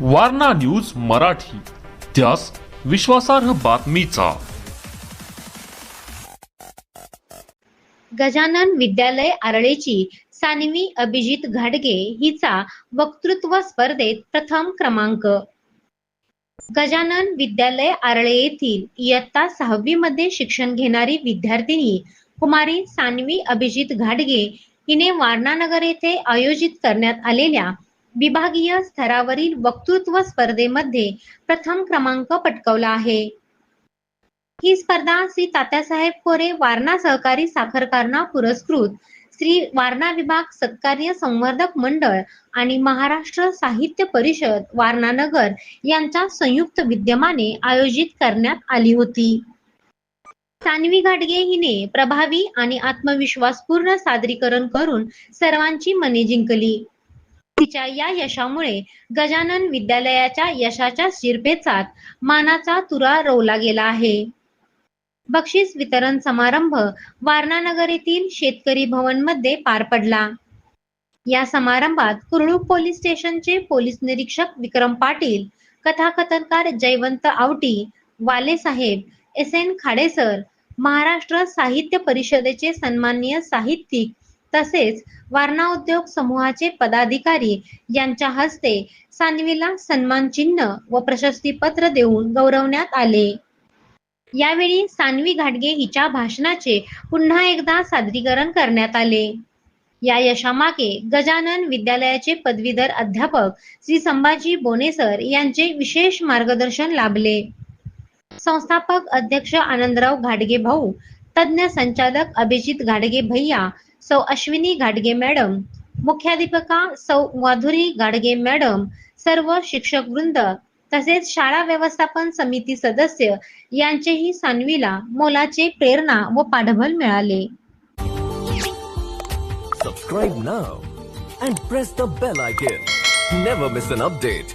Warna news Marathi. त्यास विश्वासार्ह बातमीचा. गजानन विद्यालय आरळेची सानवी अभिजित घाडगे हिचा वक्तृत्व स्पर्धेत प्रथम क्रमांक. गजानन विद्यालय आरळे येथील इयत्ता सहावी मध्ये शिक्षण घेणारी विद्यार्थिनी कुमारी सानवी अभिजित घाडगे हिने वारणानगर येथे आयोजित करण्यात आलेल्या विभागीय स्तरावरील वक्तृत्व स्पर्धेमध्ये प्रथम क्रमांक पटकवला आहे. ही स्पर्धा श्री तात्यासाहेब कोरे वारणा सहकारी साखर कारखाना पुरस्कृत श्री वारणा विभाग सत्कार्य संवर्धक मंडळ आणि महाराष्ट्र साहित्य परिषद वारणा नगर यांच्या संयुक्त विद्यमाने आयोजित करण्यात आली होती. सानवी घाटगे हिने प्रभावी आणि आत्मविश्वासपूर्ण सादरीकरण करून सर्वांची मने जिंकली. तिच्या या यशामुळे गजानन विद्यालयाच्या यशाच्या शिरपेचात मानाचा तुरा रोवला गेला आहे. बक्षीस वितरण समारंभ वारणानगर येथील शेतकरी भवनमध्ये पार पडला. या समारंभात कुरळूक पोलीस स्टेशनचे पोलीस निरीक्षक विक्रम पाटील कथाकथनकार जयवंत आवटी वाले साहेब एस एन खाडेसर महाराष्ट्र साहित्य परिषदेचे सन्माननीय साहित्यिक तसेच वारणा उद्योग समूहाचे पदाधिकारी यांच्या हस्ते सानवीला सन्मान चिन्ह व प्रशस्ती पत्र देऊन गौरवण्यात आले. यावेळी सानवी घाटगे हिच्या भाषणाचे पुन्हा एकदा सादरीकरण करण्यात आले. या यशामागे गजानन विद्यालयाचे पदवीधर अध्यापक श्री संभाजी बोनेसर यांचे विशेष मार्गदर्शन लाभले. संस्थापक अध्यक्ष आनंदराव घाडगे भाऊ तज्ज्ञ संचालक अभिजित घाडगे भैया सौ अश्विनी घाडगे मॅडम मुख्याध्यापिका सौ माधुरी घाडगे मॅडम सर्व शिक्षक वृंद तसेच शाळा व्यवस्थापन समिती सदस्य यांचेही सानवीला मोलाचे प्रेरणा व पाठबळ मिळाले. Subscribe now and press the bell icon never miss an update